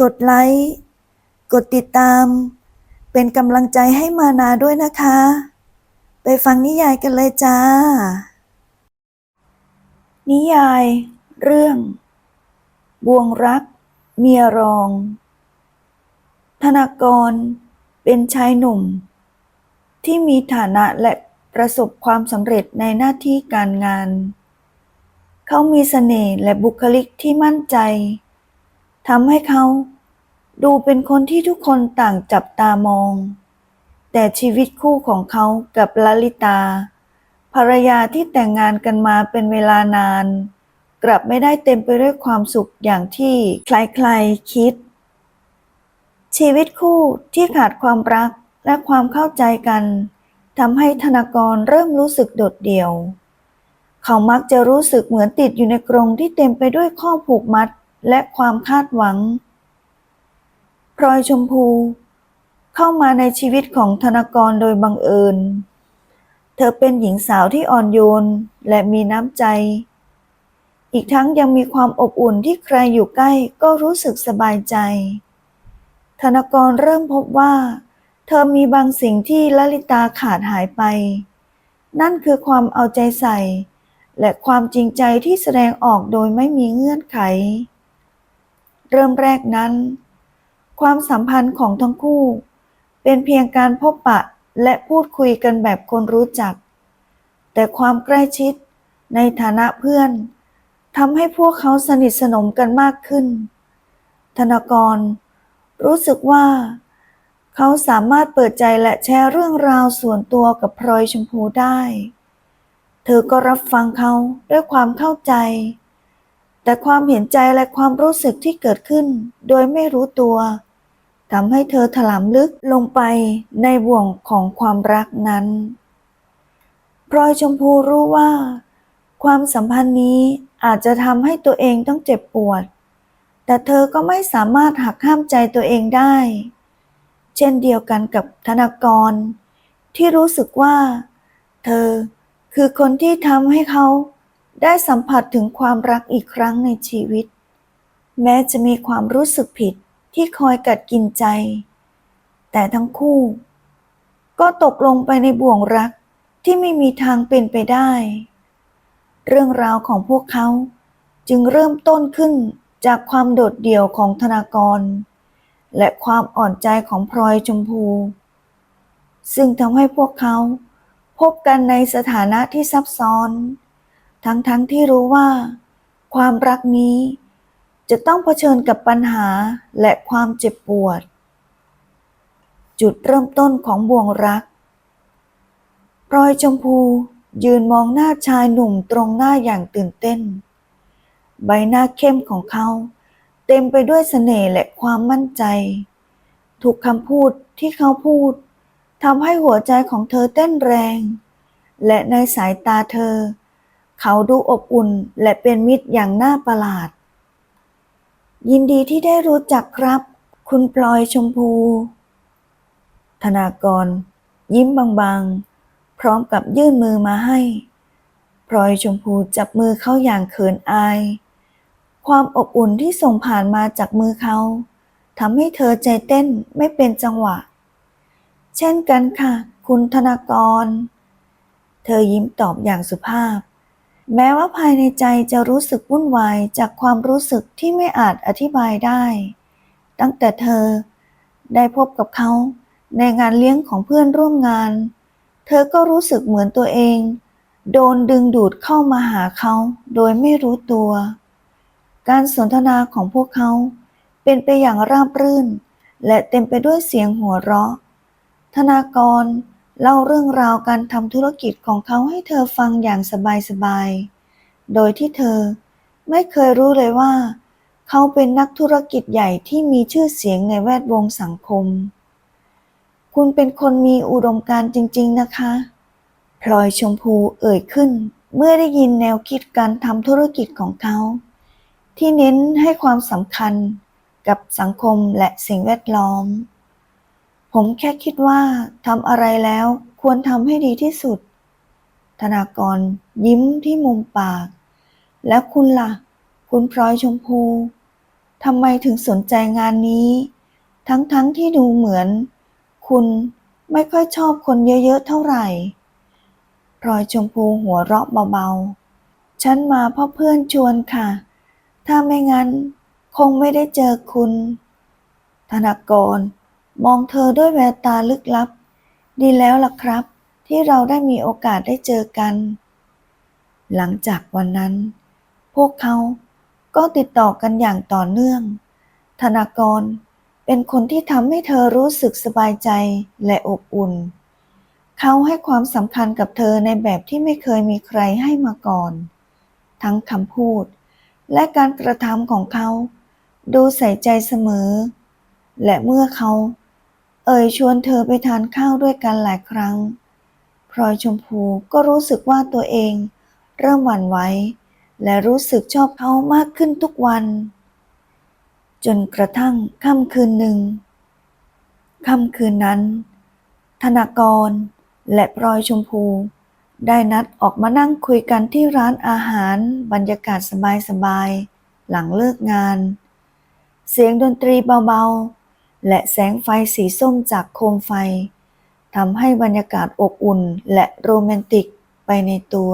กดไลค์ กดติดตาม เป็นกำลังใจให้มานาด้วยนะคะ ไปฟังนิยายกันเลยจ้า นิยาย เรื่อง บวงรัก เมียรอง ธนากร เป็นชายหนุ่ม ที่มีฐานะและประสบความสำเร็จในหน้าที่การงาน เขามีเสน่ห์และบุคลิกที่มั่นใจ ทำให้เขาดูเป็นคนที่ทุกคนต่างจับตามอง แต่ชีวิตคู่ของเขากับลลิตา ภรรยาที่แต่งงานกันมาเป็นเวลานาน กลับไม่ได้เต็มไปด้วยความสุขอย่างที่ใครๆคิด ชีวิตคู่ที่ขาดความรักและความเข้าใจกันทำให้ธนากรเริ่มรู้สึกโดดเดี่ยว เขามักจะรู้สึกเหมือนติดอยู่ในกรงที่เต็มไปด้วยข้อผูกมัด และความคาดหวัง พลอยชมพู เข้ามาในชีวิตของธนากรโดยบังเอิญ เธอเป็นหญิงสาวที่อ่อนโยนและมีน้ำใจ อีกทั้งยังมีความอบอุ่นที่ใครอยู่ใกล้ก็รู้สึกสบายใจ ธนากรเริ่มพบว่า เธอมีบางสิ่งที่ลลิตาขาดหายไป นั่นคือความเอาใจใส่และความจริงใจที่แสดงออกโดยไม่มีเงื่อนไข เริ่มแรกนั้น ความสัมพันธ์ของทั้งคู่ เป็นเพียงการพบปะและพูดคุยกันแบบคนรู้จัก แต่ความใกล้ชิดในฐานะเพื่อนทำให้พวกเขาสนิทสนมกันมากขึ้น ธนากร รู้สึกว่า เขาสามารถเปิดใจและแชร์เรื่องราวส่วนตัวกับพลอยชมพูได้ เธอก็รับฟังเขาด้วยความเข้าใจ แต่ความเห็นใจและความรู้สึกที่เกิดขึ้น โดยไม่รู้ตัวทำให้เธอถลำลึกลงไปในบ่วงของความรักนั้นพลอยชมพูรู้ว่า ความสัมพันธ์นี้อาจจะทำให้ตัวเองต้องเจ็บปวด แต่เธอก็ไม่สามารถหักห้ามใจตัวเองได้ เช่นเดียวกันกับธนากร ที่รู้สึกว่า เธอคือคนที่ทำให้เขา ได้สัมผัสถึงความรักอีกครั้งในชีวิต แม้จะมีความรู้สึกผิดที่คอยกัดกินใจ แต่ทั้งคู่ ก็ตกลงไปในบ่วงรักที่ไม่มีทางเป็นไปได้ เรื่องราวของพวกเขาจึงเริ่มต้นขึ้นจากความโดดเดี่ยวของธนากร และความอ่อนใจของพลอยชมพู ซึ่งทำให้พวกเขาพบกันในสถานะที่ซับซ้อน ทั้งๆทที่รู้ว่า ความรักนี้ จะต้องเผชิญกับปัญหาและความเจ็บปวด จุดเริ่มต้นของบ่วงรักพลอยชมพูยืนมองหน้าชายหนุ่มตรงหน้าอย่างตื่นเต้น ใบหน้าเข้มของเขา เต็มไปด้วยเสน่ห์และความมั่นใจทุกคำพูดที่เขาพูดทำให้หัวใจของเธอเต้นแรง และในสายตาเธอ เขาดูอบอุ่นและเป็นมิตรอย่างน่าประหลาด ยินดีที่ได้รู้จักครับ คุณพลอยชมพู ธนากร ยิ้มบางๆ พร้อมกับยื่นมือมาให้พลอยชมพูจับมือเขาอย่างเขินอาย ความอบอุ่นที่ส่งผ่านมาจากมือเขาทำให้เธอใจเต้นไม่เป็นจังหวะ เช่นกันค่ะ คุณธนากร เธอยิ้มตอบอย่างสุภาพ แม้ว่าภายในใจจะรู้สึกวุ่นวายจากความรู้สึกที่ไม่อาจอธิบายได้ ตั้งแต่เธอได้พบกับเขาในงานเลี้ยงของเพื่อนร่วมงาน เธอก็รู้สึกเหมือนตัวเอง โดนดึงดูดเข้ามาหาเขาโดยไม่รู้ตัว การสนทนาของพวกเขาเป็นไปอย่างราบรื่น และเต็มไปด้วยเสียงหัวเราะ ธนากร เล่าเรื่องราวการทำธุรกิจของเขาให้เธอฟังอย่างสบายๆ โดยที่เธอไม่เคยรู้เลยว่า เขาเป็นนักธุรกิจใหญ่ที่มีชื่อเสียงในแวดวงสังคม คุณเป็นคนมีอุดมการณ์จริง ๆ นะคะ พลอยชมพูเอ่ยขึ้น เมื่อได้ยินแนวคิดการทำธุรกิจของเขา ที่เน้นให้ความสำคัญกับสังคมและสิ่งแวดล้อม ผมแค่คิดว่าทำอะไรแล้วควรทำให้ดีที่สุด ธนากรยิ้มที่มุมปาก แล้วคุณล่ะ คุณพลอยชมพูทำไมถึงสนใจงานนี้ ทั้งๆทที่ดูเหมือน คุณไม่ค่อยชอบคนเยอะๆเท่าไหร่พลอยชมพูหัวเราะเบาๆ ฉันมาเพราะเพื่อนชวนค่ะ ถ้าไม่งั้น คงไม่ได้เจอคุณ ธนากร มองเธอด้วยแววตาลึกลับ ดีแล้วล่ะครับ ที่เราได้มีโอกาสได้เจอกัน หลังจากวันนั้น พวกเขาก็ติดต่อกันอย่างต่อเนื่อง ธนากรเป็นคนที่ทำให้เธอรู้สึกสบายใจและอบอุ่น เขาให้ความสำคัญกับเธอในแบบที่ไม่เคยมีใครให้มาก่อน ทั้งคำพูด และการกระทำของเขา ดูใส่ใจเสมอ และเมื่อเขา เอ่ยชวนเธอไปทานข้าวด้วยกันหลายครั้ง พลอยชมพูก็รู้สึกว่าตัวเองเริ่มหวั่นไหวและรู้สึกชอบเขามากขึ้นทุกวัน จนกระทั่งค่ำคืนหนึ่ง ค่ำคืนนั้น ธนากรและพลอยชมพู ได้นัดออกมานั่งคุยกันที่ร้านอาหารบรรยากาศสบายๆ หลังเลิกงาน เสียงดนตรีเบาๆ และแสงไฟสีส้มจากโคมไฟทำให้บรรยากาศอบอุ่นและโรแมนติกไปในตัว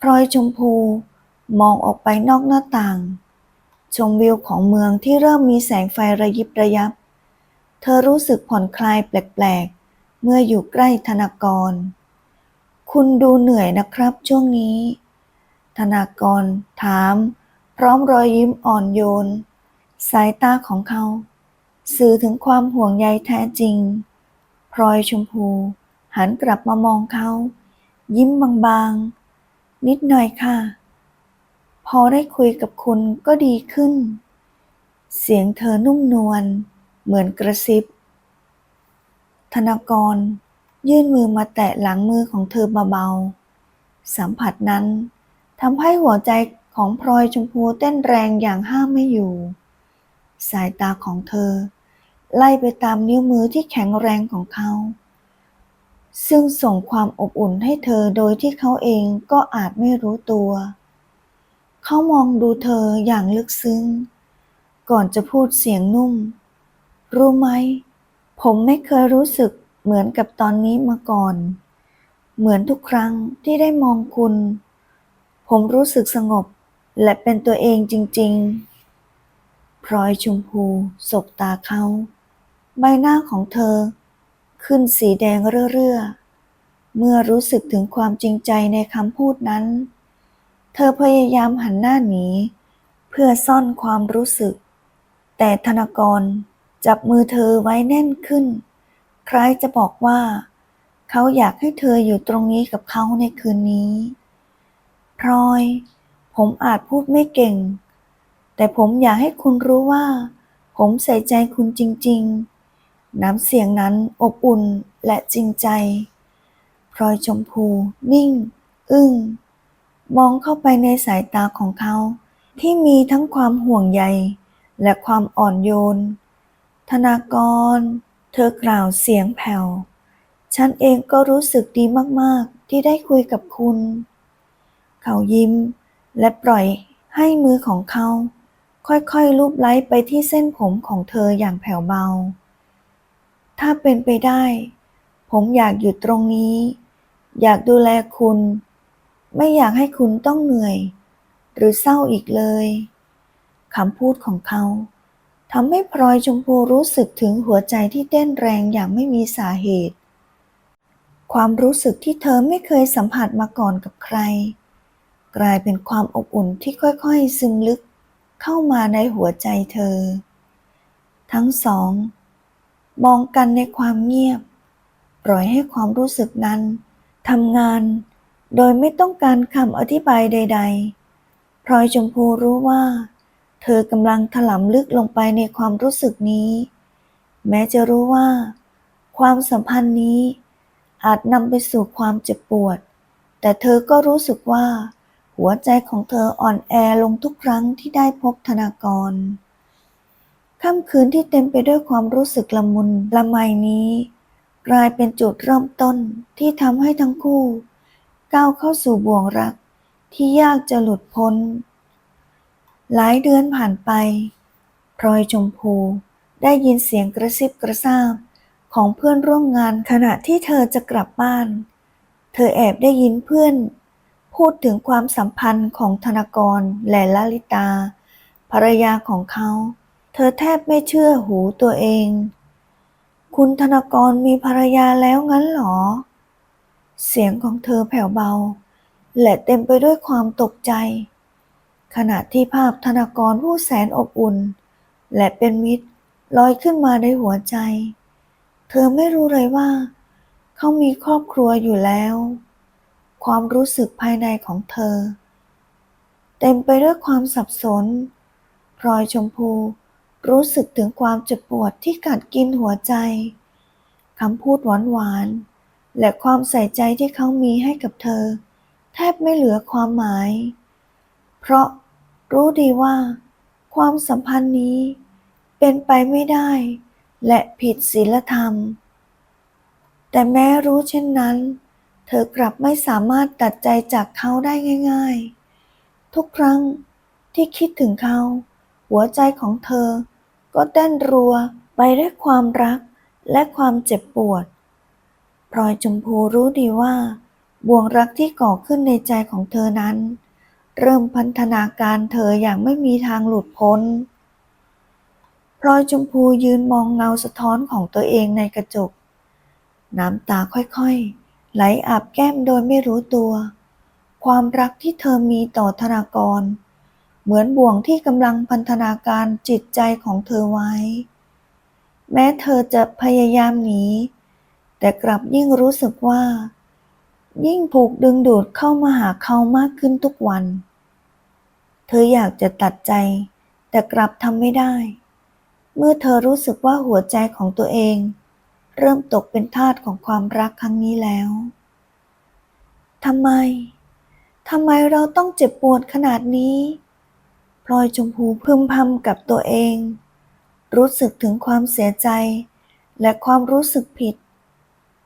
พลอยชมพูมองออกไปนอกหน้าต่าง ชมวิวของเมืองที่เริ่มมีแสงไฟระยิบระยับ เธอรู้สึกผ่อนคลายแปลกๆ เมื่ออยู่ใกล้ธนากร คุณดูเหนื่อยนะครับช่วงนี้ ธนากรถาม พร้อมรอยยิ้มอ่อนโยน สายตาของเขา สื่อถึงความห่วงใยแท้จริง พลอยชมพู หันกลับมามองเขา ยิ้มบางๆ นิดหน่อยค่ะ พอได้คุยกับคุณก็ดีขึ้น เสียงเธอนุ่มนวล เหมือนกระซิบ ธนากร ยื่นมือมาแตะหลังมือของเธอเบาๆ สัมผัสนั้นทำให้หัวใจของพลอยชมพูเต้นแรงอย่างห้ามไม่อยู่ สายตาของเธอ ไล่ไปตามนิ้วมือที่แข็งแรงของเขา ซึ่งส่งความอบอุ่นให้เธอโดยที่เขาเองก็อาจไม่รู้ตัว เขามองดูเธออย่างลึกซึ้ง ก่อนจะพูดเสียงนุ่ม รู้ไหม ผมไม่เคยรู้สึกเหมือนกับตอนนี้มาก่อน เหมือนทุกครั้งที่ได้มองคุณ ผมรู้สึกสงบและเป็นตัวเองจริง ๆพลอยชมพู สบตาเขา ใบหน้าของเธอ ขึ้นสีแดงเรื่อๆ เมื่อรู้สึกถึงความจริงใจในคำพูดนั้น เธอพยายามหันหน้าหนี เพื่อซ่อนความรู้สึก แต่ธนากรจับมือเธอไว้แน่นขึ้น คล้ายจะบอกว่า เขาอยากให้เธออยู่ตรงนี้กับเขาในคืนนี้ พลอย ผมอาจพูดไม่เก่ง แต่ผมอยากให้คุณรู้ว่า ผมใส่ใจคุณจริง ๆ น้ำเสียงนั้นอบอุ่นและจริงใจพลอยชมพู นิ่ง อึ้ง มองเข้าไปในสายตาของเขา ที่มีทั้งความห่วงใย และความอ่อนโยน ธนากร เธอกล่าวเสียงแผ่ว ฉันเองก็รู้สึกดีมากๆ ที่ได้คุยกับคุณ เขายิ้ม และปล่อยให้มือของเขา ค่อยๆลูบไล้ไปที่เส้นผมของเธออย่างแผ่วเบา ถ้าเป็นไปได้ ผมอยากอยู่ตรงนี้ อยากดูแลคุณ ไม่อยากให้คุณต้องเหนื่อย หรือเศร้าอีกเลยคำพูดของเขาทำให้พลอยชมพูรู้สึกถึงหัวใจที่เต้นแรงอย่างไม่มีสาเหตุ ความรู้สึกที่เธอไม่เคยสัมผัสมาก่อนกับใคร กลายเป็นความอบอุ่นที่ค่อยๆ ซึมลึกเข้ามาในหัวใจเธอ ทั้งสอง มองกันในความเงียบ ปล่อยให้ความรู้สึกนั้นทำงาน โดยไม่ต้องการคำอธิบายใด ๆ พลอยชมพูรู้ว่า เธอกำลังถลำลึกลงไปในความรู้สึกนี้ แม้จะรู้ว่า ความสัมพันธ์นี้ อาจนำไปสู่ความเจ็บปวด แต่เธอก็รู้สึกว่า หัวใจของเธออ่อนแอลงทุกครั้งที่ได้พบธนากร ค่ำคืนที่เต็มไปด้วยความรู้สึกละมุนละไมนี้ กลายเป็นจุดเริ่มต้นที่ทำให้ทั้งคู่ ก้าวเข้าสู่บ่วงรักที่ยากจะหลุดพ้น หลายเดือนผ่านไป พลอยชมพูได้ยินเสียงกระซิบกระซาบของเพื่อนร่วมงานขณะที่เธอจะกลับบ้าน เธอแอบได้ยินเพื่อน พูดถึงความสัมพันธ์ของธนากรและลลิตา ภรรยาของเขา เธอแทบไม่เชื่อหูตัวเอง คุณธนากรมีภรรยาแล้วงั้นเหรอ เสียงของเธอแผ่วเบา และเต็มไปด้วยความตกใจ ขณะที่ภาพธนากรผู้แสนอบอุ่น และเป็นมิตรลอยขึ้นมาในหัวใจ เธอไม่รู้เลยว่า เขามีครอบครัวอยู่แล้ว ความรู้สึกภายในของเธอ เต็มไปด้วยความสับสนพลอยชมพู รู้สึกถึงความเจ็บปวดที่กัดกินหัวใจคำพูดหวานๆ และความใส่ใจที่เขามีให้กับเธอ แทบไม่เหลือความหมาย เพราะรู้ดีว่า ความสัมพันธ์นี้เป็นไปไม่ได้ และผิดศีลธรรม แต่แม้รู้เช่นนั้น เธอกลับไม่สามารถตัดใจจากเขาได้ง่าย ๆ ทุกครั้งที่คิดถึงเขา หัวใจของเธอ ก็เต้นรัวไปด้วยความรักและความเจ็บปวดพลอยชมพูรู้ดีว่า บ่วงรักที่ก่อขึ้นในใจของเธอนั้น เริ่มพันธนาการเธออย่างไม่มีทางหลุดพ้นพลอยชมพูยืนมองเงาสะท้อนของตัวเองในกระจก น้ำตาค่อยๆ ไหลอาบแก้มโดยไม่รู้ตัว ความรักที่เธอมีต่อธนากร เหมือนบ่วงที่กำลังพันธนาการจิตใจของเธอไว้ แม้เธอจะพยายามหนี แต่กลับยิ่งรู้สึกว่า ยิ่งผูกดึงดูดเข้ามาหาเขามากขึ้นทุกวัน เธออยากจะตัดใจ แต่กลับทำไม่ได้ เมื่อเธอรู้สึกว่าหัวใจของตัวเอง เริ่มตกเป็นทาสของความรักครั้งนี้แล้วทำไม ทำไมเราต้องเจ็บปวดขนาดนี้ พลอยชมพูพึมพำกับตัวเอง รู้สึกถึงความเสียใจ และความรู้สึกผิด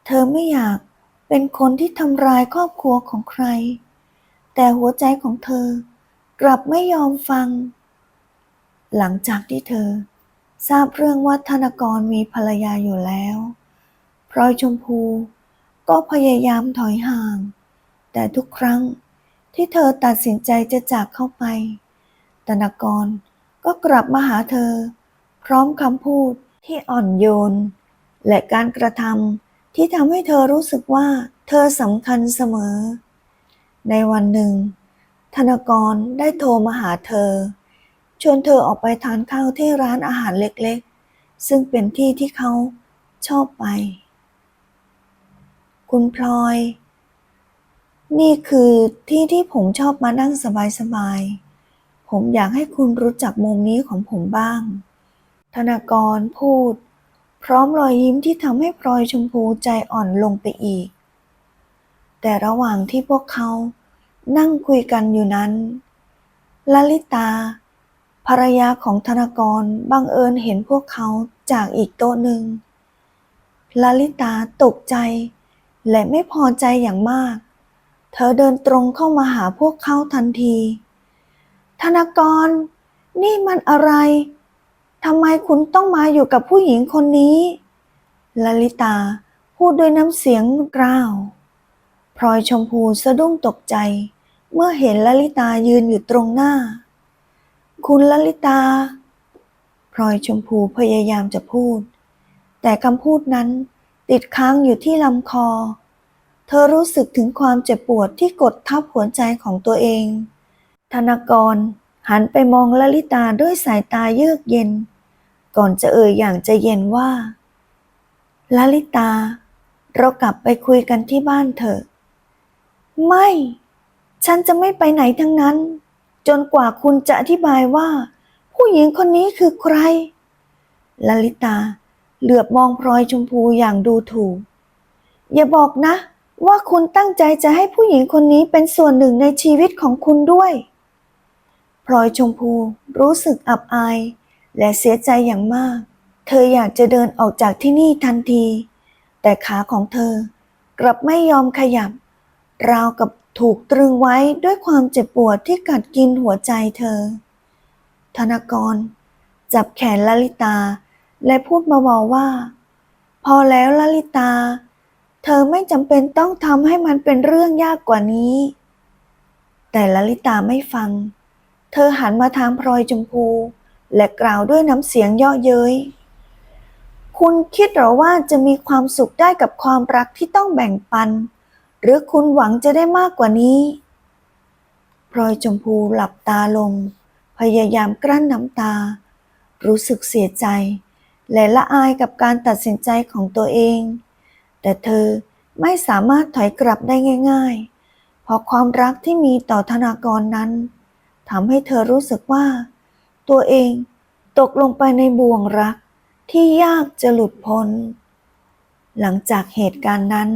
เธอไม่อยากเป็นคนที่ทำร้ายครอบครัวของใคร แต่หัวใจของเธอกลับไม่ยอมฟัง หลังจากที่เธอ ทราบเรื่องว่าธนกรมีภรรยาอยู่แล้วพลอยชมพูก็พยายามถอยห่าง แต่ทุกครั้งที่เธอตัดสินใจจะจากเข้าไป ธนากรก็กลับมาหาเธอ พร้อมคำพูดที่อ่อนโยน และการกระทำที่ทำให้เธอรู้สึกว่าเธอสำคัญเสมอ ในวันหนึ่ง ธนกรได้โทรมาหาเธอ ชวนเธอออกไปทานข้าวที่ร้านอาหารเล็กๆ ซึ่งเป็นที่ที่เขาชอบไป คุณพลอย นี่คือที่ที่ผมชอบมานั่งสบายๆ ผมอยากให้คุณรู้จักมุมนี้ของผมบ้าง ธนากรพูด พร้อมรอยยิ้มที่ทำให้พลอยชมพูใจอ่อนลงไปอีก แต่ระหว่างที่พวกเขานั่งคุยกันอยู่นั้นลลิตา ภรรยาของธนากรบังเอิญเห็นพวกเขาจากอีกโต๊ะหนึ่งลลิตาตกใจ และไม่พอใจอย่างมาก เธอเดินตรงเข้ามาหาพวกเขาทันที ธนากร นี่มันอะไรทำไมคุณต้องมาอยู่กับผู้หญิงคนนี้ลลิตาพูดด้วยน้ำเสียงกร้าวพลอยชมพูสะดุ้งตกใจ เมื่อเห็นลลิตายืนอยู่ตรงหน้า คุณลลิตาพลอยชมพูพยายามจะพูด แต่คำพูดนั้นติดค้างอยู่ที่ลำคอ เธอรู้สึกถึงความเจ็บปวดที่กดทับหัวใจของตัวเอง ธนากร หันไปมองลลิตาด้วยสายตาเยือกเย็น ก่อนจะเอ่ยอย่างใจเย็นว่าลลิตา เรากลับไปคุยกันที่บ้านเถอะ ไม่ ฉันจะไม่ไปไหนทั้งนั้น จนกว่าคุณจะอธิบายว่า ผู้หญิงคนนี้คือใครลลิตา เหลือบมองพลอยชมพูอย่างดูถูก อย่าบอกนะว่าคุณตั้งใจจะให้ผู้หญิงคนนี้เป็นส่วนหนึ่งในชีวิตของคุณด้วย ลอยชมพูรู้สึกอับอาย และเสียใจอย่างมาก เธออยากจะเดินออกจากที่นี่ทันที แต่ขาของเธอกลับไม่ยอมขยับ ราวกับถูกตรึงไว้ด้วยความเจ็บปวดที่กัดกินหัวใจเธอ ธนกร จับแขนลลิตา และพูดเบาๆว่า พอแล้วลลิตา เธอไม่จำเป็นต้องทำให้มันเป็นเรื่องยากกว่านี้ แต่ลลิตาไม่ฟัง เธอหันมาทางพลอยชมพู และกล่าวด้วยน้ำเสียงเยาะเย้ย คุณคิดหรอว่าจะมีความสุขได้กับความรักที่ต้องแบ่งปัน หรือคุณหวังจะได้มากกว่านี้ พลอยชมพูหลับตาลง พยายามกลั้นน้ำตา รู้สึกเสียใจ และละอายกับการตัดสินใจของตัวเอง แต่เธอไม่สามารถถอยกลับได้ง่าย ๆ เพราะความรักที่มีต่อธนากรนั้น ทำให้เธอรู้สึกว่า ตัวเองตกลงไปในบ่วงรักที่ยากจะหลุดพ้น หลังจากเหตุการณ์นั้น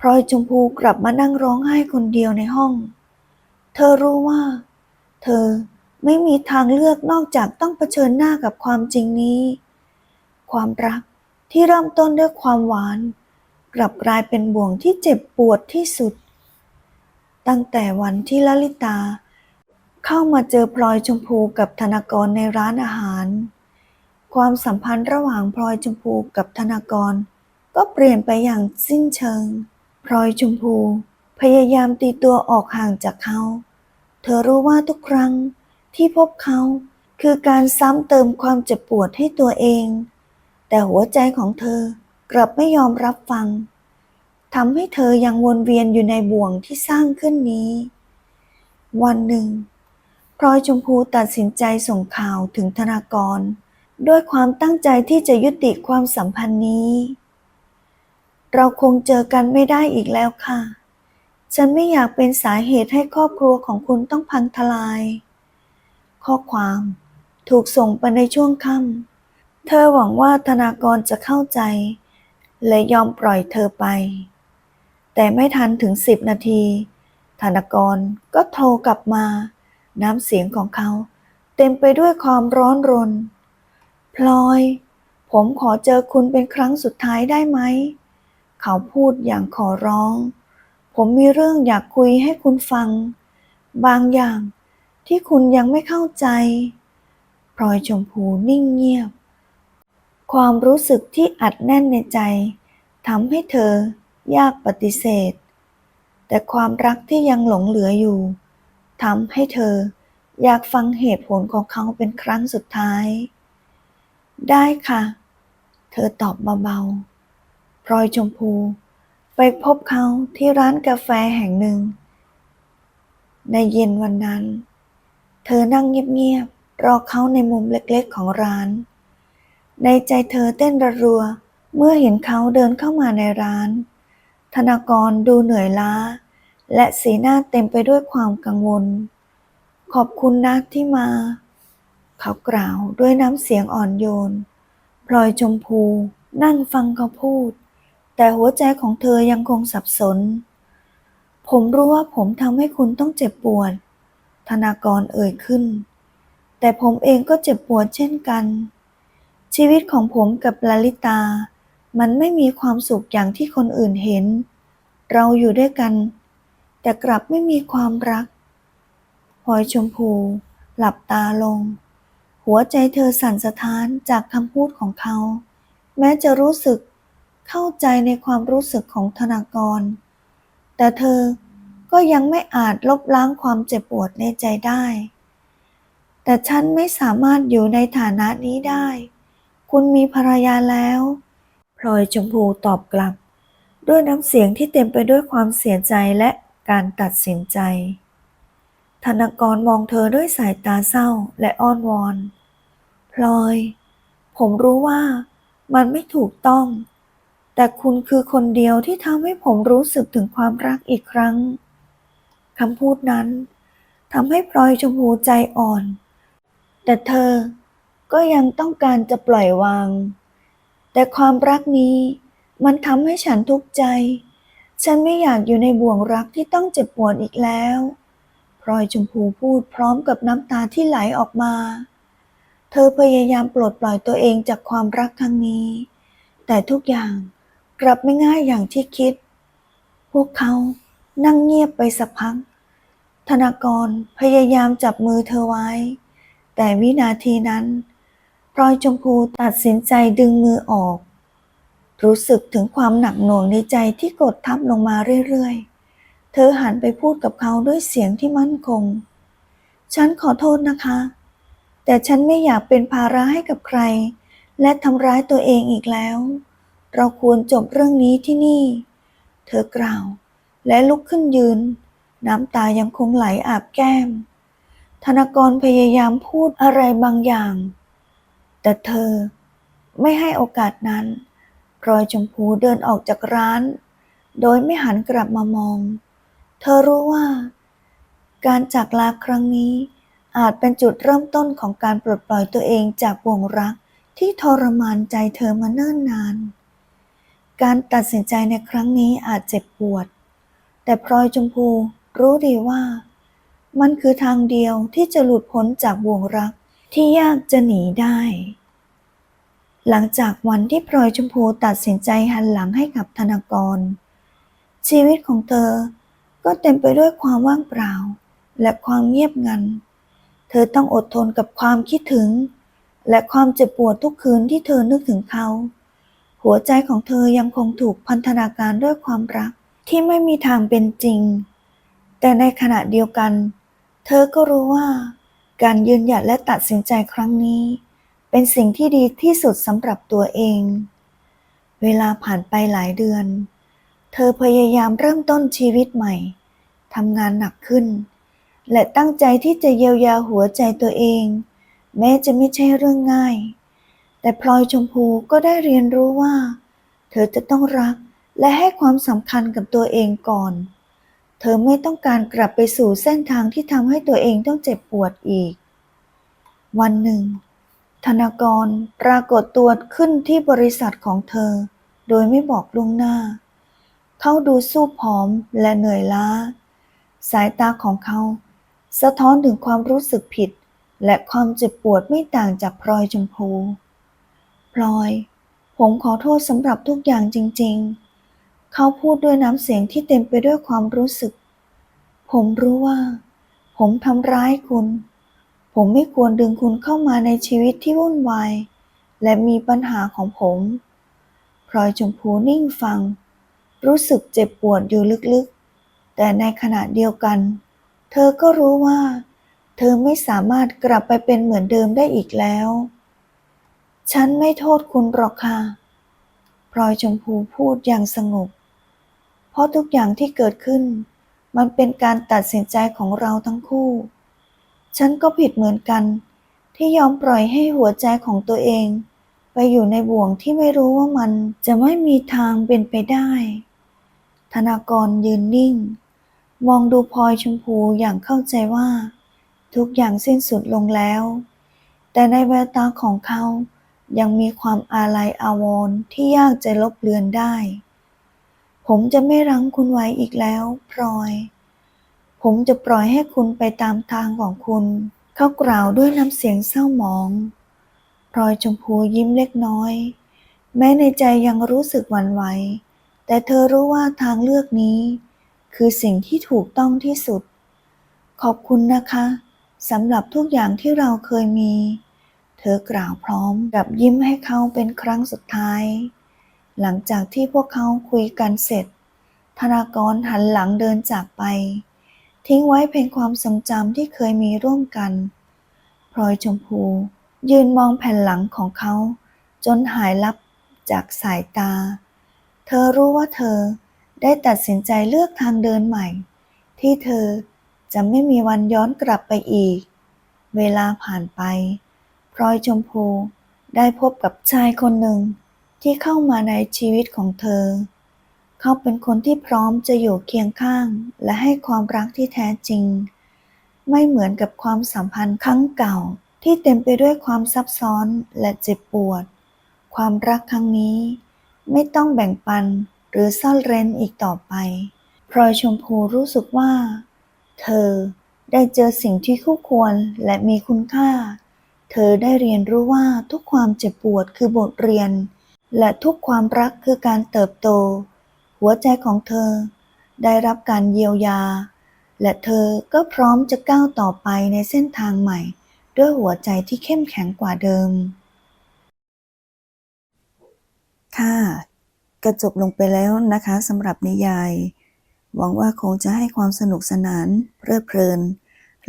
พลอยชมพูกลับมานั่งร้องไห้คนเดียวในห้อง เธอรู้ว่า เธอไม่มีทางเลือกนอกจากต้องเผชิญหน้ากับความจริงนี้ ความรักที่เริ่มต้นด้วยความหวาน กลับกลายเป็นบ่วงที่เจ็บปวดที่สุด ตั้งแต่วันที่ลลิตา เข้ามาเจอพลอยชมพูกับธนากรในร้านอาหาร ความสัมพันธ์ระหว่างพลอยชมพูกับธนากร ก็เปลี่ยนไปอย่างสิ้นเชิง พลอยชมพู พยายามตีตัวออกห่างจากเขา เธอรู้ว่าทุกครั้งที่พบเขาคือการซ้ำเติมความเจ็บปวดให้ตัวเอง แต่หัวใจของเธอกลับไม่ยอมรับฟังทำให้เธอยังวนเวียนอยู่ในบ่วงที่สร้างขึ้นนี้ วันหนึ่ง พลอยชมพูตัดสินใจส่งข่าวถึงธนากร ด้วยความตั้งใจที่จะยุติความสัมพันธ์นี้ เราคงเจอกันไม่ได้อีกแล้วค่ะ ฉันไม่อยากเป็นสาเหตุให้ครอบครัวของคุณต้องพังทลาย ข้อความถูกส่งไปในช่วงค่ำ เธอหวังว่าธนากรจะเข้าใจ และยอมปล่อยเธอไป แต่ไม่ทันถึงสิบนาที ธนากรก็โทรกลับมา น้ำเสียงของเขาเต็มไปด้วยความร้อนรน พลอย ผมขอเจอคุณเป็นครั้งสุดท้ายได้ไหม เขาพูดอย่างขอร้อง ผมมีเรื่องอยากคุยให้คุณฟัง บางอย่างที่คุณยังไม่เข้าใจ พลอยชมพูนิ่งเงียบ ความรู้สึกที่อัดแน่นในใจทำให้เธอยากปฏิเสธ แต่ความรักที่ยังหลงเหลืออยู่ ทำให้เธออยากฟังเหตุผลของเขาเป็นครั้งสุดท้าย ได้ค่ะ เธอตอบเบาๆพลอยชมพู ไปพบเขาที่ร้านกาแฟแห่งหนึ่ง ในเย็นวันนั้น เธอนั่งเงียบๆรอเขาในมุมเล็กๆของร้าน ในใจเธอเต้นระรัวเมื่อเห็นเขาเดินเข้ามาในร้าน ธนากรดูเหนื่อยล้า และสีหน้าเต็มไปด้วยความกังวล ขอบคุณนะที่มา เขากล่าวด้วยน้ำเสียงอ่อนโยน พลอยชมพูนั่งฟังเขาพูด แต่หัวใจของเธอยังคงสับสน ผมรู้ว่าผมทำให้คุณต้องเจ็บปวด ธนากรเอ่ยขึ้น แต่ผมเองก็เจ็บปวดเช่นกัน ชีวิตของผมกับลลิตา มันไม่มีความสุขอย่างที่คนอื่นเห็น เราอยู่ด้วยกัน แต่กลับไม่มีความรักพลอยชมพู หลับตาลง หัวใจเธอสั่นสะท้านจากคำพูดของเขา แม้จะรู้สึกเข้าใจในความรู้สึกของธนากร แต่เธอก็ยังไม่อาจลบล้างความเจ็บปวดในใจได้ แต่ฉันไม่สามารถอยู่ในฐานะนี้ได้ คุณมีภรรยาแล้วพลอยชมพูตอบกลับ ด้วยน้ำเสียงที่เต็มไปด้วยความเสียใจและ การตัดสินใจ ธนกรมองเธอด้วยสายตาเศร้าและอ้อนวอน พลอย ผมรู้ว่ามันไม่ถูกต้อง แต่คุณคือคนเดียวที่ทำให้ผมรู้สึกถึงความรักอีกครั้งคำพูดนั้นทำให้พลอยชมพูใจอ่อน แต่เธอก็ยังต้องการจะปล่อยวาง แต่ความรักนี้มันทำให้ฉันทุกข์ใจ ฉันไม่อยากอยู่ในบ่วงรักที่ต้องเจ็บปวดอีกแล้วพลอยชมพูพูดพร้อมกับน้ำตาที่ไหลออกมา เธอพยายามปลดปล่อยตัวเองจากความรักครั้งนี้ แต่ทุกอย่างกลับไม่ง่ายอย่างที่คิด พวกเขานั่งเงียบไปสักพัก ธนากรพยายามจับมือเธอไว้ แต่วินาทีนั้นพลอยชมพูตัดสินใจดึงมือออก รู้สึกถึงความหนักหน่วงในใจที่กดทับลงมาเรื่อยๆ เธอหันไปพูดกับเขาด้วยเสียงที่มั่นคง ฉันขอโทษนะคะ แต่ฉันไม่อยากเป็นภาระให้กับใคร และทำร้ายตัวเองอีกแล้ว เราควรจบเรื่องนี้ที่นี่ เธอกล่าว และลุกขึ้นยืน น้ำตายังคงไหลอาบแก้ม ธนากรพยายามพูดอะไรบางอย่าง แต่เธอไม่ให้โอกาสนั้น พลอยชมพูเดินออกจากร้าน โดยไม่หันกลับมามอง เธอรู้ว่า การจากลาครั้งนี้อาจเป็นจุดเริ่มต้นของการปลดปล่อยตัวเองจากบ่วงรักที่ทรมานใจเธอมาเนิ่นนาน การตัดสินใจในครั้งนี้อาจเจ็บปวด แต่พลอยชมพูรู้ดีว่า มันคือทางเดียวที่จะหลุดพ้นจากบ่วงรักที่ยากจะหนีได้ หลังจากวันที่พลอยชมพูตัดสินใจหันหลังให้กับธนากร ชีวิตของเธอก็เต็มไปด้วยความว่างเปล่า และความเงียบงัน เธอต้องอดทนกับความคิดถึง และความเจ็บปวดทุกคืนที่เธอนึกถึงเขา หัวใจของเธอยังคงถูกพันธนาการด้วยความรักที่ไม่มีทางเป็นจริง แต่ในขณะเดียวกัน เธอก็รู้ว่า การยืนหยัดและตัดสินใจครั้งนี้ เป็นสิ่งที่ดีที่สุดสำหรับตัวเอง เวลาผ่านไปหลายเดือน เธอพยายามเริ่มต้นชีวิตใหม่ทำงานหนักขึ้น และตั้งใจที่จะเยียวยาหัวใจตัวเอง แม้จะไม่ใช่เรื่องง่าย แต่พลอยชมพูก็ได้เรียนรู้ว่า เธอจะต้องรักและให้ความสำคัญกับตัวเองก่อน เธอไม่ต้องการกลับไปสู่เส้นทางที่ทำให้ตัวเองต้องเจ็บปวดอีก วันหนึ่ง ธนากรปรากฏตัวขึ้นที่บริษัทของเธอ โดยไม่บอกล่วงหน้า เขาดูสู้ผอมและเหนื่อยล้า สายตาของเขา สะท้อนถึงความรู้สึกผิด และความเจ็บปวดไม่ต่างจากพลอยชมพู พลอย ผมขอโทษสำหรับทุกอย่างจริง ๆ เขาพูดด้วยน้ำเสียงที่เต็มไปด้วยความรู้สึก ผมรู้ว่า ผมทำร้ายคุณ ผมไม่ควรดึงคุณเข้ามาในชีวิตที่วุ่นวาย และมีปัญหาของผม พลอยชมพูนิ่งฟัง รู้สึกเจ็บปวดอยู่ลึกๆ แต่ในขณะเดียวกัน เธอก็รู้ว่า เธอไม่สามารถกลับไปเป็นเหมือนเดิมได้อีกแล้ว ฉันไม่โทษคุณหรอกค่ะ พลอยชมพูพูดอย่างสงบ เพราะทุกอย่างที่เกิดขึ้น มันเป็นการตัดสินใจของเราทั้งคู่ ฉันก็ผิดเหมือนกัน ที่ยอมปล่อยให้หัวใจของตัวเอง ไปอยู่ในบ่วงที่ไม่รู้ว่ามันจะไม่มีทางเป็นไปได้ ธนากรยืนนิ่ง มองดูพลอยชมพูอย่างเข้าใจว่า ทุกอย่างสิ้นสุดลงแล้ว แต่ในแววตาของเขายังมีความอาลัยอาวรณ์ที่ยากจะลบเลือนได้ ผมจะไม่รั้งคุณไว้อีกแล้ว พลอย ผมจะปล่อยให้คุณไปตามทางของคุณ เขากล่าวด้วยน้ำเสียงเศร้าหมองพลอยชมพูยิ้มเล็กน้อย แม้ในใจยังรู้สึกหวั่นไหว แต่เธอรู้ว่าทางเลือกนี้ คือสิ่งที่ถูกต้องที่สุด ขอบคุณนะคะสำหรับทุกอย่างที่เราเคยมี เธอกล่าวพร้อมกับยิ้มให้เขาเป็นครั้งสุดท้าย หลังจากที่พวกเขาคุยกันเสร็จ ธนากรหันหลังเดินจากไป ทิ้งไว้เพียงความทรงจำที่เคยมีร่วมกัน พลอยชมพู ยืนมองแผ่นหลังของเขา จนหายลับจากสายตา เธอรู้ว่าเธอได้ตัดสินใจเลือกทางเดินใหม่ ที่เธอจะไม่มีวันย้อนกลับไปอีก เวลาผ่านไปพลอยชมพูได้พบกับชายคนหนึ่งที่เข้ามาในชีวิตของเธอ เขาเป็นคนที่พร้อมจะอยู่เคียงข้าง และให้ความรักที่แท้จริง ไม่เหมือนกับความสัมพันธ์ครั้งเก่า ที่เต็มไปด้วยความซับซ้อนและเจ็บปวด ความรักครั้งนี้ ไม่ต้องแบ่งปันหรือซ่อนเร้นอีกต่อไป พลอยชมพูรู้สึกว่า เธอได้เจอสิ่งที่คู่ควรและมีคุณค่า เธอได้เรียนรู้ว่าทุกความเจ็บปวดคือบทเรียน และทุกความรักคือการเติบโต หัวใจของเธอ ได้รับการเยียวยา และเธอก็พร้อมจะก้าวต่อไปในเส้นทางใหม่ ด้วยหัวใจที่เข้มแข็งกว่าเดิม ค่ะก็จบลงไปแล้วนะคะสำหรับนิยาย หวังว่าคงจะให้ความสนุกสนานเพลิดเพลิน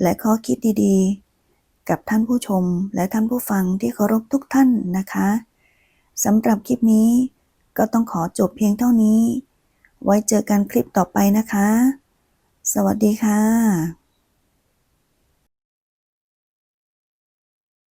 และข้อคิดดีๆ กับท่านผู้ชมและท่านผู้ฟังที่เคารพทุกท่านนะคะสำหรับคลิปนี้ก็ต้องขอจบเพียงเท่านี้ ไว้เจอกันคลิปต่อไปนะคะ สวัสดีค่ะ